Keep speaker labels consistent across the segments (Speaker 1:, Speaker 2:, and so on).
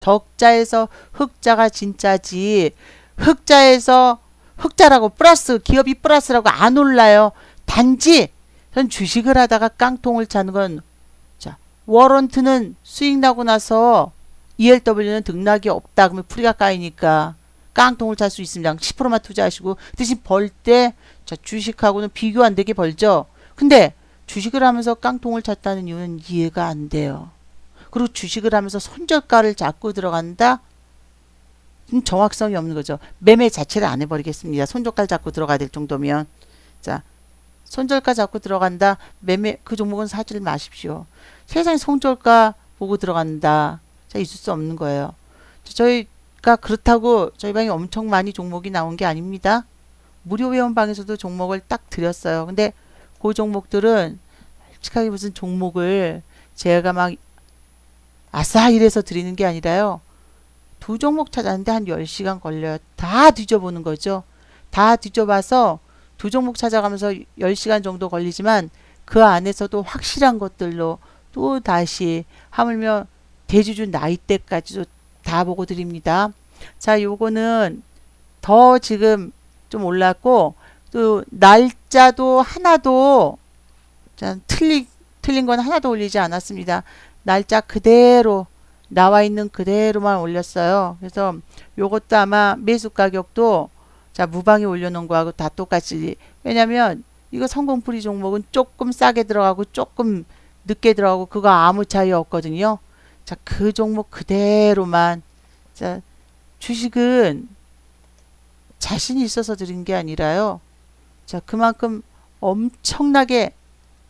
Speaker 1: 적자에서 흑자가 진짜지 흑자에서 흑자라고 플러스 기업이 플러스라고 안 올라요. 단지 전 주식을 하다가 깡통을 차는 건 자, 워런트는 수익 나고 나서 ELW는 등락이 없다. 그러면 풀이가 까이니까 깡통을 찰 수 있습니다. 10%만 투자하시고 대신 벌때 주식하고는 비교 안 되게 벌죠. 근데 주식을 하면서 깡통을 찼다는 이유는 이해가 안 돼요. 그리고 주식을 하면서 손절가를 잡고 들어간다? 음, 정확성이 없는 거죠. 매매 자체를 안 해버리겠습니다. 손절가 잡고 들어가야 될 정도면. 자, 손절가 잡고 들어간다. 매매, 그 종목은 사지 마십시오. 세상에 손절가 보고 들어간다. 자, 있을 수 없는 거예요. 저희가 그렇다고 저희 방에 엄청 많이 종목이 나온 게 아닙니다. 무료 회원방에서도 종목을 딱 드렸어요. 근데 그 종목들은 솔직하게 무슨 종목을 제가 막 아싸 이래서 드리는 게 아니라요. 두 종목 찾았는데 한 10시간 걸려요. 다 뒤져보는 거죠. 다 뒤져봐서 두 종목 찾아가면서 10시간 정도 걸리지만 그 안에서도 확실한 것들로 또 다시 하물며 대주주 나이대까지도 다 보고 드립니다. 자, 요거는 더 지금 좀 올랐고 또 날짜도 하나도 자, 틀리, 틀린 건 하나도 올리지 않았습니다. 날짜 그대로 나와 있는 그대로만 올렸어요. 그래서 요것도 아마 매수 가격도 자 무방에 올려놓은 거하고 다 똑같이 왜냐면 이거 성공풀이 종목은 조금 싸게 들어가고 조금 늦게 들어가고 그거 아무 차이 없거든요. 자 그 종목 그대로만 자 주식은 자신이 있어서 드린 게 아니라요. 자 그만큼 엄청나게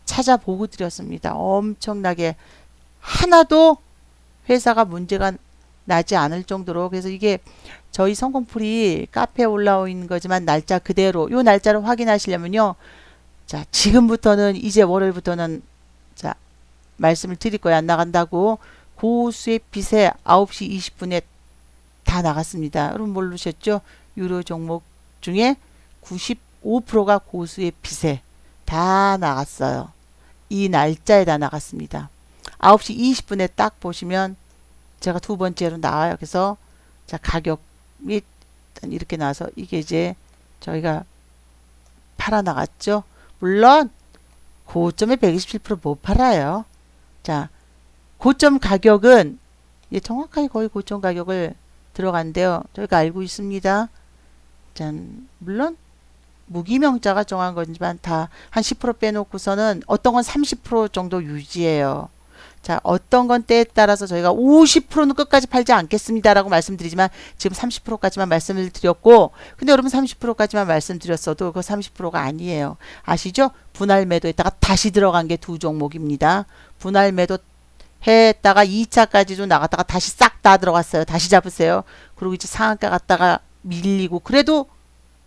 Speaker 1: 찾아보고 드렸습니다. 엄청나게 하나도 회사가 문제가 나지 않을 정도로 그래서 이게 저희 성공풀이 카페에 올라오 있는 거지만 날짜 그대로 요 날짜를 확인하시려면요. 자, 지금부터는 이제 월요일부터는 자, 말씀을 드릴 거예요. 안 나간다고. 고수의 빚에 9시 20분에 다 나갔습니다. 여러분 모르셨죠? 유료 종목 중에 95%가 고수의 빚에 다 나갔어요. 이 날짜에 다 나갔습니다. 9시 20분에 딱 보시면 제가 두 번째로 나와요. 그래서 자 가격이 이렇게 나와서 이게 이제 저희가 팔아 나갔죠. 물론 고점에 127%못 팔아요. 자 고점 가격은 예, 정확하게 거의 고점 가격을 들어간대요. 저희가 알고 있습니다. 짠 물론 무기명자가 정한 거지만 다 한 10% 빼놓고서는 어떤 건 30% 정도 유지해요. 자, 어떤 건 때에 따라서 저희가 50%는 끝까지 팔지 않겠습니다라고 말씀드리지만 지금 30%까지만 말씀을 드렸고 근데 여러분 30%까지만 말씀드렸어도 그 30%가 아니에요. 아시죠? 분할 매도했다가 다시 들어간 게 두 종목입니다. 분할 매도 했다가 2차까지도 나갔다가 다시 싹 다 들어갔어요. 다시 잡으세요. 그리고 이제 상한가 갔다가 밀리고 그래도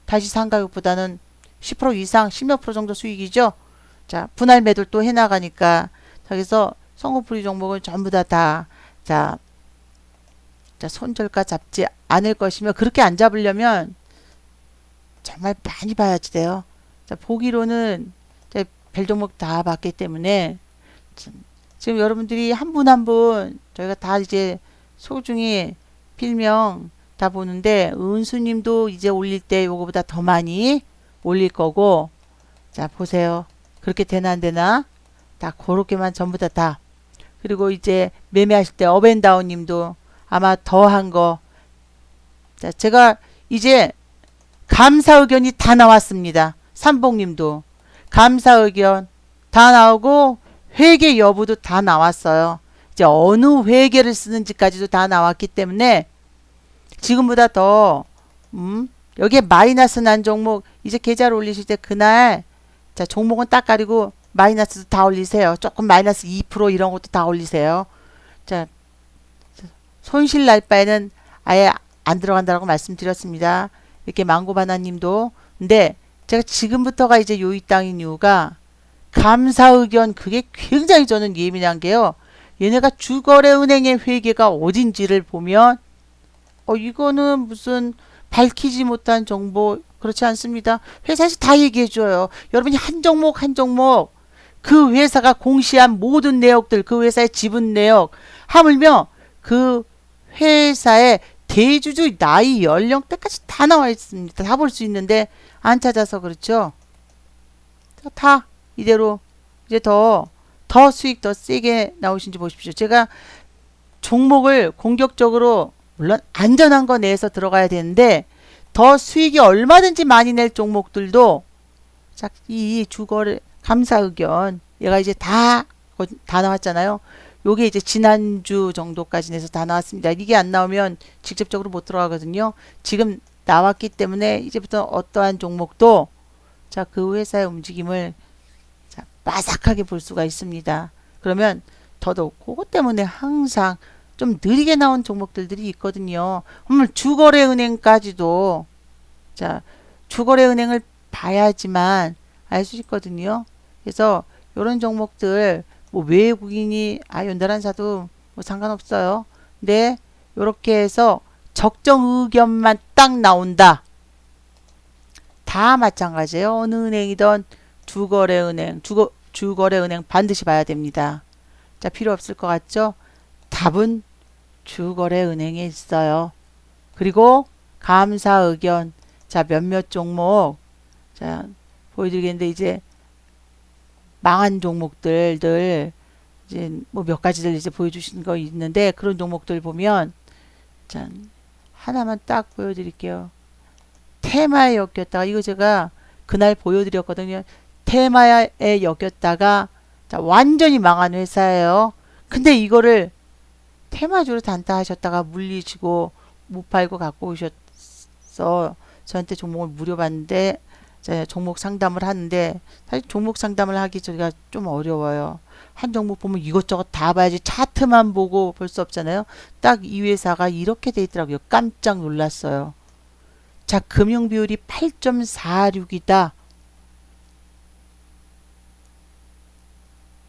Speaker 1: 다시 상가격보다는 10% 이상 10몇 프로 정도 수익이죠. 자, 분할 매도를 또 해나가니까 저기서 성공풀이 종목은 전부 다 다, 자, 자, 손절가 잡지 않을 것이며, 그렇게 안 잡으려면 정말 많이 봐야지 돼요. 자, 보기로는 별 종목 다 봤기 때문에, 지금 여러분들이 한 분 한 분, 저희가 다 이제 소중히 필명 다 보는데, 은수님도 이제 올릴 때 요거보다 더 많이 올릴 거고, 자, 보세요. 그렇게 되나 안 되나? 다 그렇게만 전부 다 다. 그리고 이제 매매하실 때 업앤다운 님도 아마 더한 거. 자, 제가 이제 감사 의견이 다 나왔습니다. 삼봉 님도 감사 의견 다 나오고 회계 여부도 다 나왔어요. 이제 어느 회계를 쓰는지까지도 다 나왔기 때문에 지금보다 더 음, 여기에 마이너스 난 종목 이제 계좌를 올리실 때 그날 자 종목은 딱 가리고 마이너스도 다 올리세요. 조금 마이너스 2% 이런 것도 다 올리세요. 자, 손실 날 바에는 아예 안 들어간다고 말씀드렸습니다. 이렇게 망고바나님도. 근데 제가 지금부터가 이제 요이 땅인 이유가 감사 의견 그게 굉장히 저는 예민한 게요. 얘네가 주거래은행의 회계가 어딘지를 보면 어 이거는 무슨 밝히지 못한 정보 그렇지 않습니다. 회사에서 다 얘기해 줘요. 여러분이 한 종목 한 종목 그 회사가 공시한 모든 내역들, 그 회사의 지분 내역, 하물며 그 회사에 대주주 나이 연령대까지 다 나와 있습니다. 다 볼 수 있는데 안 찾아서 그렇죠. 자, 다 이대로 이제 더 더 수익 더 세게 나오신지 보십시오. 제가 종목을 공격적으로 물론 안전한 거 내에서 들어가야 되는데 더 수익이 얼마든지 많이 낼 종목들도 자, 이 주거래 감사 의견 얘가 이제 다 다 나왔잖아요. 요게 이제 지난주 정도까지 내서 다 나왔습니다. 이게 안 나오면 직접적으로 못 들어가거든요. 지금 나왔기 때문에 이제부터 어떠한 종목도 자, 그 회사의 움직임을 자, 빠삭하게 볼 수가 있습니다. 그러면 더더욱 그것 때문에 항상 좀 느리게 나온 종목들이 있거든요. 오늘 주거래 은행까지도 자, 주거래 은행을 봐야지만 알 수 있거든요. 그래서 이런 종목들 뭐 외국인이 아 연달한사도 뭐 상관없어요. 근데 이렇게 해서 적정 의견만 딱 나온다. 다 마찬가지예요. 어느 은행이든 주거래은행, 주거, 주거래은행 반드시 봐야 됩니다. 자, 필요 없을 것 같죠? 답은 주거래은행에 있어요. 그리고 감사 의견, 자, 몇몇 종목, 자, 보여드리겠는데, 이제 망한 종목들들 이제 뭐 몇 가지들 이제 보여주신 거 있는데 그런 종목들 보면 자 하나만 딱 보여드릴게요. 테마에 엮였다가 이거 제가 그날 보여드렸거든요. 테마에 엮였다가 자 완전히 망한 회사예요. 근데 이거를 테마주로 단타하셨다가 물리시고 못 팔고 갖고 오셨어. 저한테 종목을 무료 받는데 자, 종목 상담을 하는데 사실 종목 상담을 하기 저희가 좀 어려워요. 한 종목 보면 이것저것 다 봐야지 차트만 보고 볼 수 없잖아요. 딱 이 회사가 이렇게 돼 있더라고요. 깜짝 놀랐어요. 자, 금융 비율이 8.46이다.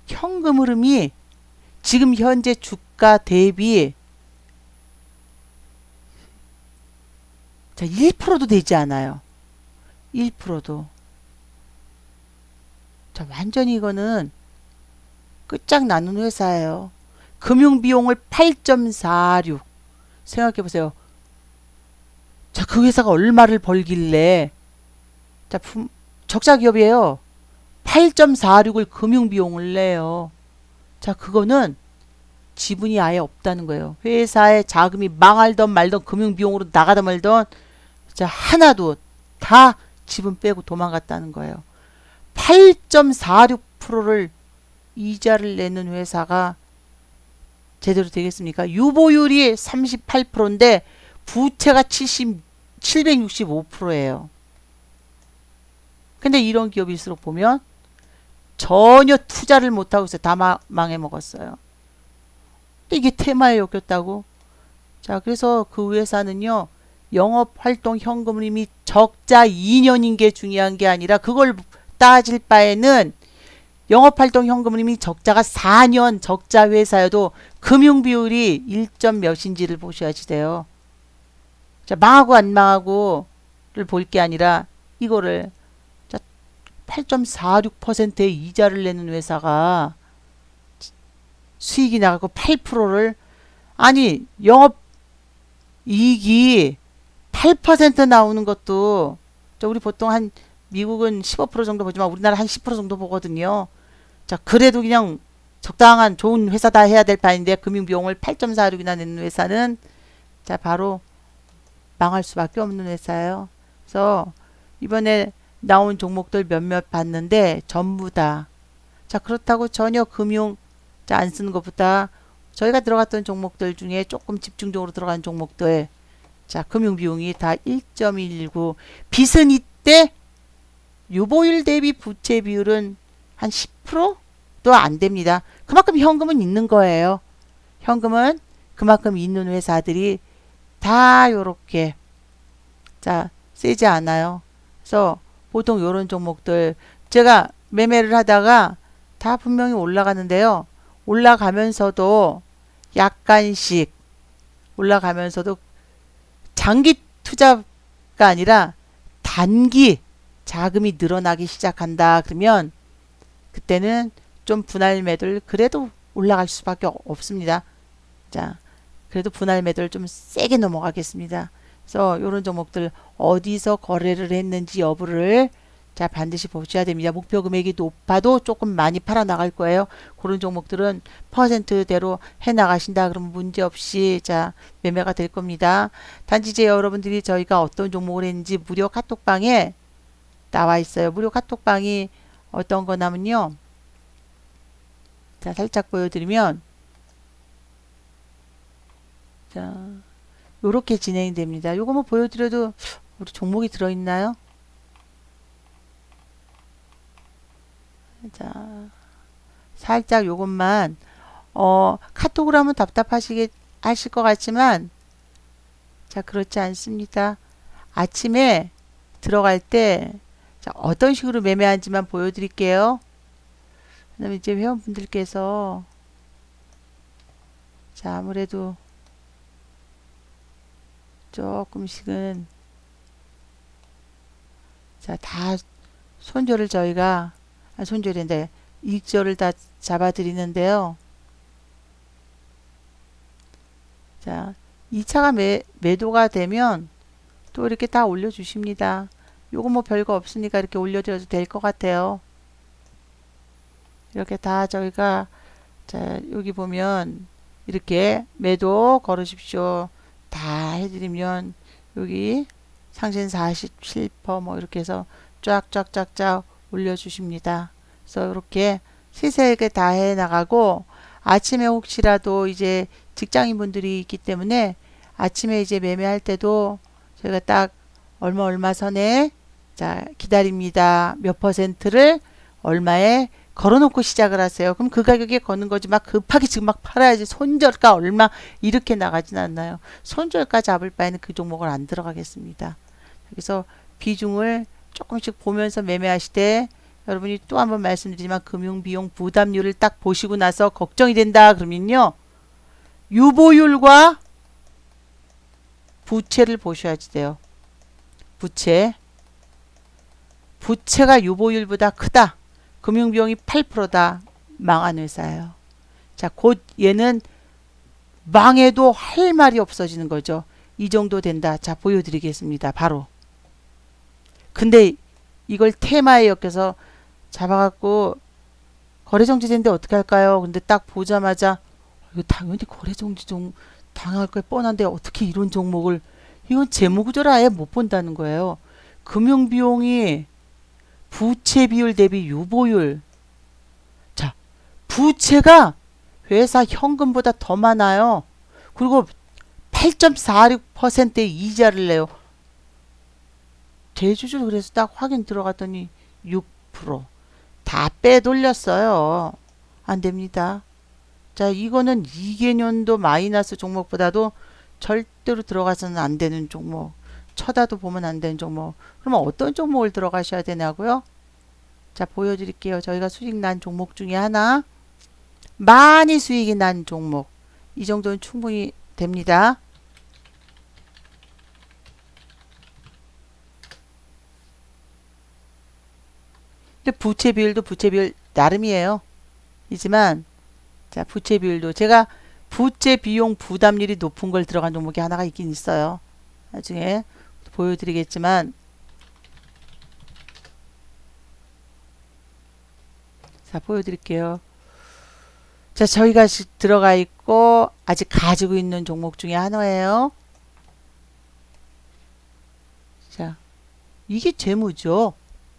Speaker 1: 현금 흐름이 지금 현재 주가 대비 자, 1%도 되지 않아요. 1%도. 자, 완전히 이거는 끝장 나는 회사예요. 금융 비용을 8.46. 생각해 보세요. 자, 그 회사가 얼마를 벌길래, 자, 품, 적자 기업이에요. 8.46을 금융 비용을 내요. 자, 그거는 지분이 아예 없다는 거예요. 회사의 자금이 망할던 말던 금융 비용으로 나가다 말던, 자, 하나도 다 지분 빼고 도망갔다는 거예요. 8.46%를 이자를 내는 회사가 제대로 되겠습니까? 유보율이 38%인데 부채가 70, 765%예요. 근데 이런 기업일수록 보면 전혀 투자를 못하고 있어요. 다 마, 망해 먹었어요. 근데 이게 테마에 엮였다고? 자, 그래서 그 회사는요, 영업활동 현금 흐름이 적자 2년인 게 중요한 게 아니라 그걸 따질 바에는 영업활동 현금 흐름이 적자가 4년 적자 회사여도 금융 비율이 1점 몇인지를 보셔야지 돼요. 자, 망하고 안 망하고를 볼 게 아니라 이거를 자, 8.46%의 이자를 내는 회사가 수익이 나가고 8%를 아니 영업 이익이 8% 나오는 것도 저 우리 보통 한 미국은 15% 정도 보지만 우리나라 한 10% 정도 보거든요. 자, 그래도 그냥 적당한 좋은 회사다 해야 될 바인데 금융 비용을 8.46이나 내는 회사는 자, 바로 망할 수밖에 없는 회사예요. 그래서 이번에 나온 종목들 몇몇 봤는데 전부 다 자, 그렇다고 전혀 금융 자, 안 쓰는 것보다 저희가 들어갔던 종목들 중에 조금 집중적으로 들어간 종목들 자, 금융 비용이 다 1.19. 빚은 이때 유보율 대비 부채 비율은 한 10%도 안 됩니다. 그만큼 현금은 있는 거예요. 현금은 그만큼 있는 회사들이 다 요렇게 자, 세지 않아요. 그래서 보통 요런 종목들 제가 매매를 하다가 다 분명히 올라가는데요. 올라가면서도 약간씩 올라가면서도 장기 투자가 아니라 단기 자금이 늘어나기 시작한다. 그러면 그때는 좀 분할 매도를 그래도 올라갈 수밖에 없습니다. 자, 그래도 분할 매도를 좀 세게 넘어가겠습니다. 그래서 이런 종목들 어디서 거래를 했는지 여부를 자 반드시 보셔야 됩니다. 목표 금액이 높아도 조금 많이 팔아 나갈 거예요. 그런 종목들은 퍼센트대로 해 나가신다 그러면 문제 없이 자 매매가 될 겁니다. 단지 이제 여러분들이 저희가 어떤 종목을 했는지 무료 카톡방에 나와 있어요. 무료 카톡방이 어떤 거냐면요. 자 살짝 보여드리면 자 요렇게 진행이 됩니다. 요거 뭐 보여드려도 우리 종목이 들어있나요? 자, 살짝 요것만 어, 카톡으로 하면 답답하시게 하실 것 같지만 자, 그렇지 않습니다. 아침에 들어갈 때 자, 어떤 식으로 매매하는지만 보여드릴게요. 그 다음에 이제 회원분들께서 자, 아무래도 조금씩은 자, 다 손절을 저희가 아, 손절인데 이익절을 다 잡아 드리는데요. 자, 2차가 매, 매도가 되면 또 이렇게 다 올려 주십니다. 요거 뭐 별거 없으니까 이렇게 올려드려도 될 것 같아요. 이렇게 다 저희가 자, 여기 보면 이렇게 매도 걸으십시오. 다 해드리면 여기 상신 47%뭐 이렇게 해서 쫙쫙쫙쫙 올려주십니다. 그래서 이렇게 세세하게 다 해 나가고 아침에 혹시라도 이제 직장인분들이 있기 때문에 아침에 이제 매매할 때도 저희가 딱 얼마 얼마 선에 자 기다립니다. 몇 퍼센트를 얼마에 걸어놓고 시작을 하세요. 그럼 그 가격에 거는 거지 막 급하게 지금 막 팔아야지 손절가 얼마 이렇게 나가진 않나요. 손절가 잡을 바에는 그 종목을 안 들어가겠습니다. 그래서 비중을 조금씩 보면서 매매하실 때 여러분이 또 한번 말씀드리지만 금융비용 부담률을 딱 보시고 나서 걱정이 된다 그러면요. 유보율과 부채를 보셔야지 돼요. 부채. 부채가 유보율보다 크다. 금융비용이 8%다. 망한 회사예요. 자, 곧 얘는 망해도 할 말이 없어지는 거죠. 이 정도 된다. 자, 보여드리겠습니다. 바로. 근데 이걸 테마에 엮여서 잡아갖고 거래 정지된데 어떻게 할까요? 근데 딱 보자마자 이거 당연히 거래 정지 좀 당할 거 뻔한데 어떻게 이런 종목을 이건 재무 구조를 아예 못 본다는 거예요. 금융 비용이 부채 비율 대비 유보율 자 부채가 회사 현금보다 더 많아요. 그리고 8.46%의 이자를 내요. 대주주 그래서 딱 확인 들어갔더니 6%다 빼돌렸어요. 안 됩니다. 자, 이거는 2개년도 마이너스 종목보다도 절대로 들어가서는 안 되는 종목. 쳐다도 보면 안 되는 종목. 그러면 어떤 종목을 들어가셔야 되냐고요? 자, 보여드릴게요. 저희가 수익 난 종목 중에 하나. 많이 수익이 난 종목. 이 정도는 충분히 됩니다. 근데 부채 비율도 부채 비율 나름이에요. 이지만 자 부채 비율도 제가 부채 비용 부담률이 높은 걸 들어간 종목이 하나가 있긴 있어요. 나중에 보여드리겠지만 자 보여드릴게요. 자 저희가 들어가 있고 아직 가지고 있는 종목 중에 하나예요. 자 이게 재무죠.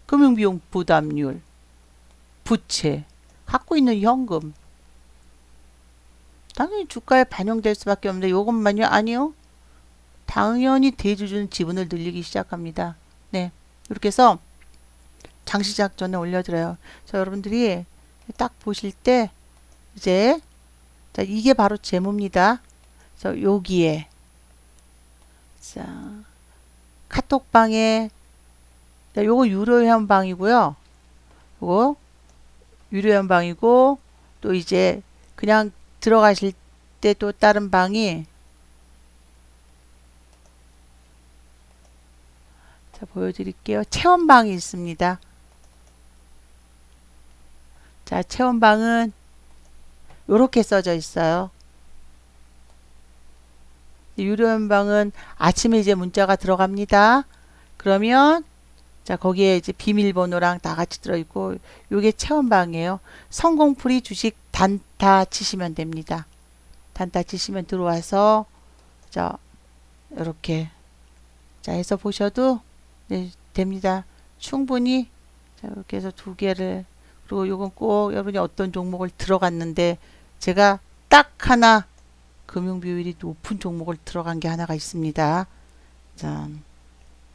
Speaker 1: 금융비용 부담률, 부채, 갖고 있는 현금. 당연히 주가에 반영될 수밖에 없는데 이것만요? 아니요. 당연히 대주주는 지분을 늘리기 시작합니다. 네. 이렇게 해서 장시작 전에 올려드려요. 자, 여러분들이 딱 보실 때 이제 자, 이게 바로 재무입니다. 그래서 여기에 자, 카톡방에 자, 요거 유료 현방이고요. 요거 유료 현방이고 또 이제 그냥 들어가실 때 또 다른 방이 자 보여드릴게요. 체험방이 있습니다. 자 체험방은 이렇게 써져 있어요. 유료 연방은 아침에 이제 문자가 들어갑니다. 그러면 자 거기에 이제 비밀번호랑 다 같이 들어있고 요게 체험방이에요. 성공풀이 주식 단타 치시면 됩니다. 단타 치시면 들어와서 자 이렇게 자 해서 보셔도 네, 됩니다. 충분히 자 이렇게 해서 두 개를 그리고 요건 꼭 여러분이 어떤 종목을 들어갔는데 제가 딱 하나 금융 비율이 높은 종목을 들어간 게 하나가 있습니다. 자,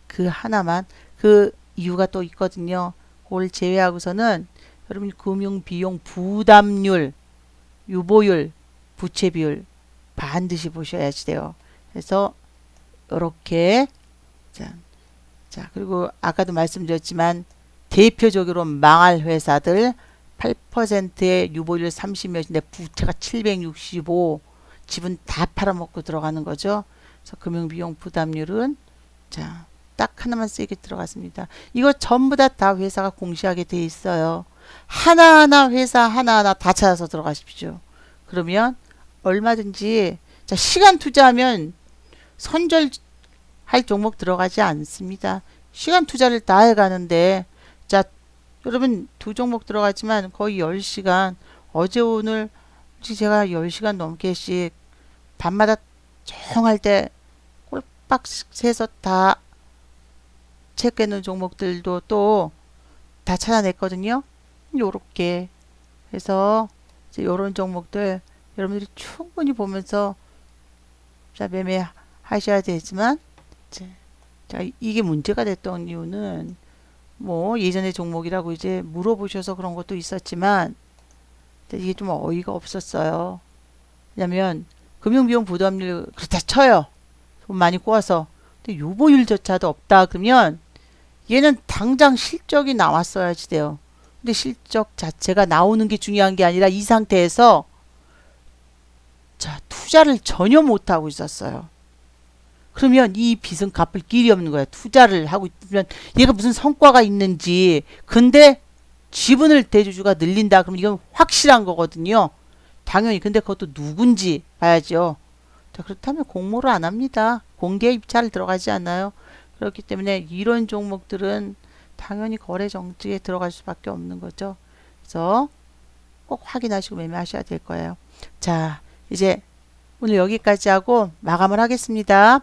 Speaker 1: 그 하나만 그 이유가 또 있거든요. 그걸 제외하고서는 여러분 금융 비용 부담률, 유보율, 부채 비율 반드시 보셔야지 돼요. 그래서 이렇게 자, 자 그리고 아까도 말씀드렸지만 대표적으로 망할 회사들 8%의 유보율 30몇인데 부채가 765 집은 다 팔아먹고 들어가는 거죠. 그래서 금융비용 부담률은 자, 딱 하나만 세게 들어갔습니다. 이거 전부 다 다 회사가 공시하게 돼 있어요. 하나하나 회사 하나하나 다 찾아서 들어가십시오. 그러면 얼마든지 자, 시간 투자하면 선절할 종목 들어가지 않습니다. 시간 투자를 다 해가는데 자, 여러분 두 종목 들어가지만 거의 10시간 어제 오늘 제가 10시간 넘게씩 밤마다 정할 때 꼴박 새서 다 체크해놓은 종목들도 또 다 찾아냈거든요. 요렇게 해서 이제 요런 종목들 여러분들이 충분히 보면서 자 매매 하셔야 되지만 이제 자 이게 문제가 됐던 이유는 뭐 예전의 종목이라고 이제 물어보셔서 그런 것도 있었지만 이게 좀 어이가 없었어요. 왜냐면 금융비용 부담률 그렇다 쳐요. 돈 많이 꼬아서. 근데 유보율조차도 없다 그러면 얘는 당장 실적이 나왔어야지 돼요. 근데 실적 자체가 나오는 게 중요한 게 아니라 이 상태에서 자 투자를 전혀 못 하고 있었어요. 그러면 이 빚은 갚을 길이 없는 거야. 투자를 하고 있으면 얘가 무슨 성과가 있는지. 근데 지분을 대주주가 늘린다. 그러면 이건 확실한 거거든요. 당연히 근데 그것도 누군지 봐야죠. 자 그렇다면 공모를 안 합니다. 공개 입찰을 들어가지 않아요. 그렇기 때문에 이런 종목들은 당연히 거래 정지에 들어갈 수밖에 없는 거죠. 그래서 꼭 확인하시고 매매하셔야 될 거예요. 자 이제 오늘 여기까지 하고 마감을 하겠습니다.